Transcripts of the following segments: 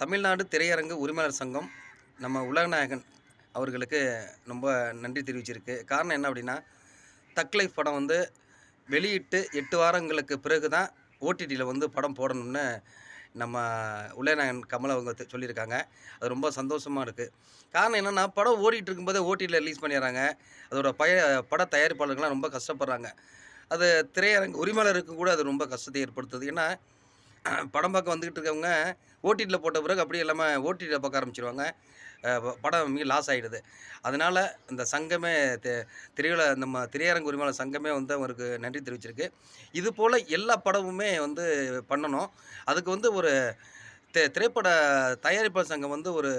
தமிழ்நாடு திரையரங்கு உரிமையாளர் சங்கம் நம்ம உலகநாயகன் அவர்களுக்கு ரொம்ப நன்றி தெரிவிச்சிருக்கு. காரணம் என்ன அப்படின்னா தக்லைஃப் படம் வந்து வெளியிட்டு எட்டு வாரங்களுக்கு பிறகு தான் ஓடிடியில் வந்து படம் போடணும்னு நம்ம உலகநாயகன் கமல் அவங்க சொல்லியிருக்காங்க. அது ரொம்ப சந்தோஷமாக இருக்குது காரணம் என்னென்னா படம் ஓடிட்டு இருக்கும்போதே ஓடிடியில் ரிலீஸ் பண்ணிடுறாங்க. அதோட பய பட தயாரிப்பாளர்கள்லாம் ரொம்ப கஷ்டப்படுறாங்க. அது திரையரங்கு உரிமையாளருக்கு கூட அது ரொம்ப கஷ்டத்தை ஏற்படுத்துது. ஏன்னா படம் பார்க்க வந்துக்கிட்டு இருக்கவங்க ஓடிடியில் போட்ட பிறகு அப்படியே இல்லாமல் ஓடிடியில் பார்க்க ஆரம்பிச்சிருவாங்க. படம் மிக லாஸ் ஆகிடுது அதனால் இந்த சங்கமே தெ திரையுல நம்ம திரையரங்கு உரிமையாளர் சங்கமே வந்து அவருக்கு நன்றி தெரிவிச்சிருக்கு. இது போல் எல்லா படமுமே வந்து பண்ணணும். அதுக்கு வந்து ஒரு திரைப்பட தயாரிப்பாளர் சங்கம் வந்து ஒரு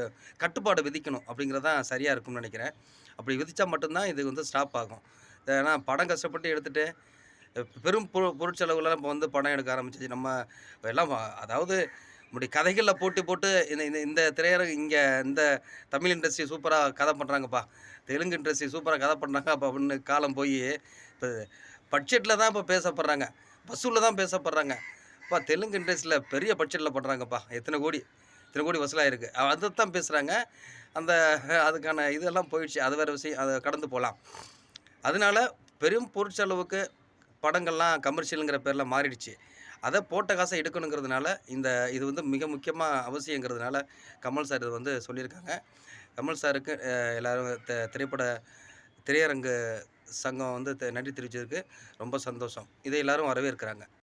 கட்டுப்பாடு விதிக்கணும் அப்படிங்கிறது தான் சரியாக இருக்கும்னு நினைக்கிறேன். அப்படி விதித்தா மட்டும்தான் இது வந்து ஸ்டாப் ஆகும். ஏன்னா படம் கஷ்டப்பட்டு எடுத்துகிட்டு பெரும் பொரு பொருட்செலவுலாம் இப்போ வந்து படம் எடுக்க ஆரம்பிச்சிச்சு. நம்ம எல்லாம் அதாவது முடி கதைகளில் போட்டு போட்டு இந்த இந்த இந்த திரையரங்கு இங்கே இந்த தமிழ் இண்டஸ்ட்ரி சூப்பராக கதை பண்ணுறாங்கப்பா தெலுங்கு இண்டஸ்ட்ரி சூப்பராக கதை பண்ணுறாங்க அப்போ அப்படின்னு காலம் போய் இப்போ பட்ஜெட்டில் தான் இப்போ பேசப்படுறாங்க. வசூலில் தான் பேசப்படுறாங்க. அப்பா தெலுங்கு இண்டஸ்ட்ரியில் பெரிய பட்ஜெட்டில் பண்ணுறாங்கப்பா எத்தனை கோடி இத்தனை கோடி வசூலாயிருக்கு அதை தான் பேசுகிறாங்க அந்த அதுக்கான இதெல்லாம் போயிடுச்சு. அது வேறு விஷயம். அதை கடந்து போகலாம் அதனால பெரும் பொருட்செலவுக்கு படங்கள்லாம் கமர்ஷியலுங்கிற பேரில் மாறிடுச்சு. அதை போட்ட காசை எடுக்கணுங்கிறதுனால இந்த இது வந்து மிக முக்கியமாக அவசியங்கிறதுனால கமல் சார் இது வந்து சொல்லியிருக்காங்க. கமல் சாருக்கு எல்லோரும் த- திரைப்பட திரையரங்கு சங்கம் வந்து த- நன்றி தெரிவிச்சதுக்கு ரொம்ப சந்தோஷம். இதை எல்லோரும் வரவேற்கிறாங்க.